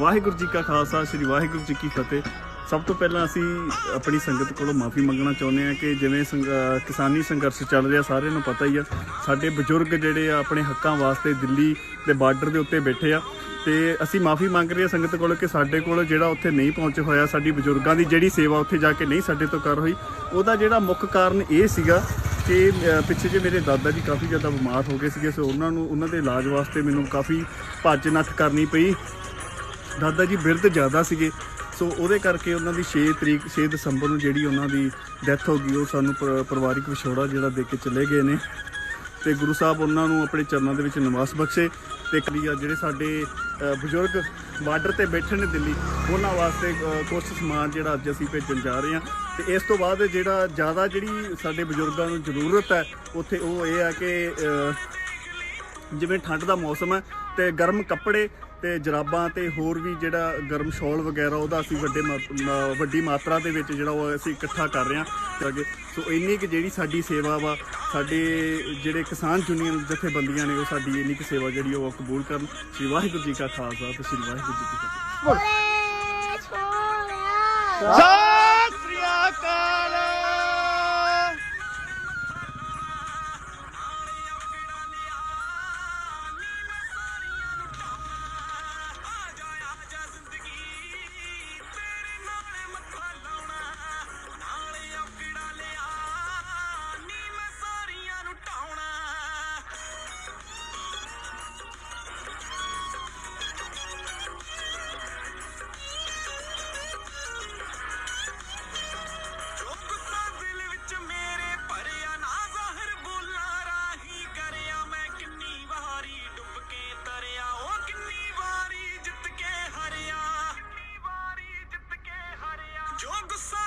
ਵਾਹਿਗੁਰੂ ਜੀ ਕਾ ਖਾਲਸਾ, ਸ੍ਰੀ ਵਾਹਿਗੁਰੂ ਜੀ ਕੀ ਫਤਿਹ। ਸਭ ਤੋਂ ਪਹਿਲਾਂ ਅਸੀਂ ਆਪਣੀ ਸੰਗਤ ਕੋਲੋਂ ਮਾਫੀ ਮੰਗਣਾ ਚਾਹੁੰਦੇ ਹਾਂ ਕਿ ਜਿਵੇਂ ਸੰਗ- ਕਿਸਾਨੀ ਸੰਘਰਸ਼ ਚੱਲ ਰਿਹਾ, ਸਾਰਿਆਂ ਨੂੰ ਪਤਾ ਹੀ ਆ, ਸਾਡੇ ਬਜ਼ੁਰਗ ਜਿਹੜੇ ਆ, ਆਪਣੇ ਹੱਕਾਂ ਵਾਸਤੇ ਦਿੱਲੀ ਦੇ ਬਾਰਡਰ ਦੇ ਉੱਤੇ ਬੈਠੇ ਆ। ਤੇ ਅਸੀਂ ਮਾਫੀ ਮੰਗ ਰਹੇ ਹਾਂ ਸੰਗਤ ਕੋਲੋਂ ਕਿ ਸਾਡੇ ਕੋਲ ਜਿਹੜਾ ਉੱਥੇ ਨਹੀਂ ਪਹੁੰਚ ਹੋਇਆ, ਸਾਡੀ ਬਜ਼ੁਰਗਾਂ ਦੀ ਜਿਹੜੀ ਸੇਵਾ ਉੱਥੇ ਜਾ ਕੇ ਨਹੀਂ ਸਾਡੇ ਤੋਂ ਕਰ ਹੋਈ, ਉਹਦਾ ਜਿਹੜਾ ਮੁੱਖ ਕਾਰਨ ਇਹ ਸੀਗਾ ਕਿ ਪਿੱਛੇ ਜੇ ਮੇਰੇ ਦਾਦਾ ਜੀ ਕਾਫੀ ਜ਼ਿਆਦਾ ਬਿਮਾਰ ਹੋ ਗਏ ਸੀਗੇ, ਸੋ ਉਹਨਾਂ ਨੂੰ, ਉਹਨਾਂ ਦੇ ਇਲਾਜ ਵਾਸਤੇ ਮੈਨੂੰ ਕਾਫੀ ਭੱਜ ਨੱਠ ਕਰਨੀ ਪਈ। ਦਾਦਾ ਜੀ ਬਿਰਧ ਜ਼ਿਆਦਾ ਸੀਗੇ ਸੋ ਉਹਦੇ ਕਰਕੇ ਉਹਨਾਂ ਦੀ 6 ਤਰੀਕ 6 ਦਸੰਬਰ ਨੂੰ ਜਿਹੜੀ ਉਹਨਾਂ ਦੀ ਡੈਥ ਹੋ ਗਈ ਉਹ ਸਾਨੂੰ ਪਰਿਵਾਰਿਕ ਵਿਛੋੜਾ ਜਿਹੜਾ ਦੇ ਕੇ ਚਲੇ ਗਏ ਨੇ। ਤੇ ਗੁਰੂ ਸਾਹਿਬ ਉਹਨਾਂ ਨੂੰ ਆਪਣੇ ਚਰਨਾਂ ਦੇ ਵਿੱਚ ਨਿਵਾਸ ਬਖਸ਼ੇ ਤੇ ਕਲੀ ਆ ਜਿਹੜੇ ਸਾਡੇ ਬਜ਼ੁਰਗ ਬਾਰਡਰ ਤੇ ਬੈਠੇ ਨੇ ਦਿੱਲੀ ਉਹਨਾਂ ਵਾਸਤੇ ਅ, ਕੁਝ ਸਮਾਨ ਜਿਹੜਾ ਅੱਜ ਅਸੀਂ ਭੇਜਣ ਜਾ ਰਹੇ ਹਾਂ। ਤੇ ਇਸ ਤੋਂ ਬਾਅਦ ਜਿਹੜਾ ਜ਼ਿਆਦਾ ਜਿਹੜੀ ਸਾਡੇ ਬਜ਼ੁਰਗਾਂ ਨੂੰ ਜ਼ਰੂਰਤ ਹੈ ਉੱਥੇ ਉਹ ਇਹ ਹੈ ਕਿ ਜਿਵੇਂ ਠੰਡ ਦਾ ਮੌਸਮ ਹੈ ਤੇ ਗਰਮ ਕੱਪੜੇ ਤੇ ਜਰਾਬਾਂ ਤੇ ਹੋਰ ਵੀ ਜਿਹੜਾ ਗਰਮ ਸ਼ਾਲ ਵਗੈਰਾ ਉਹਦਾ ਅਸੀਂ ਵੱਡੇ ਵੱਡੀ ਮਾਤਰਾ ਦੇ ਵਿੱਚ ਜਿਹੜਾ ਉਹ ਅਸੀਂ ਇਕੱਠਾ ਕਰ ਰਹੇ ਹਾਂ। ਤੇ ਅੱਗੇ ਸੋ ਇੰਨੀ ਕਿ ਜਿਹੜੀ ਸਾਡੀ ਸੇਵਾ ਵਾ ਸਾਡੇ ਜਿਹੜੇ ਕਿਸਾਨ ਯੂਨੀਅਨ ਜਥੇਬੰਦੀਆਂ ਨੇ ਉਹ ਸਾਡੀ ਇੰਨੀ ਕਿ ਸੇਵਾ ਜਿਹੜੀ ਉਹ ਕਬੂਲ ਕਰਨ। ਸ੍ਰੀ ਵਾਹਿਗੁਰੂ ਜੀ ਕਾ ਖਾਲਸਾ ਤੇ ਸ੍ਰੀ ਵਾਹਿਗੁਰੂ ਜੀ ਕੀ ਫਤਿਹ। ਬੋਲੇ ਛੋਲਿਆ। ਜੈ Jogo só!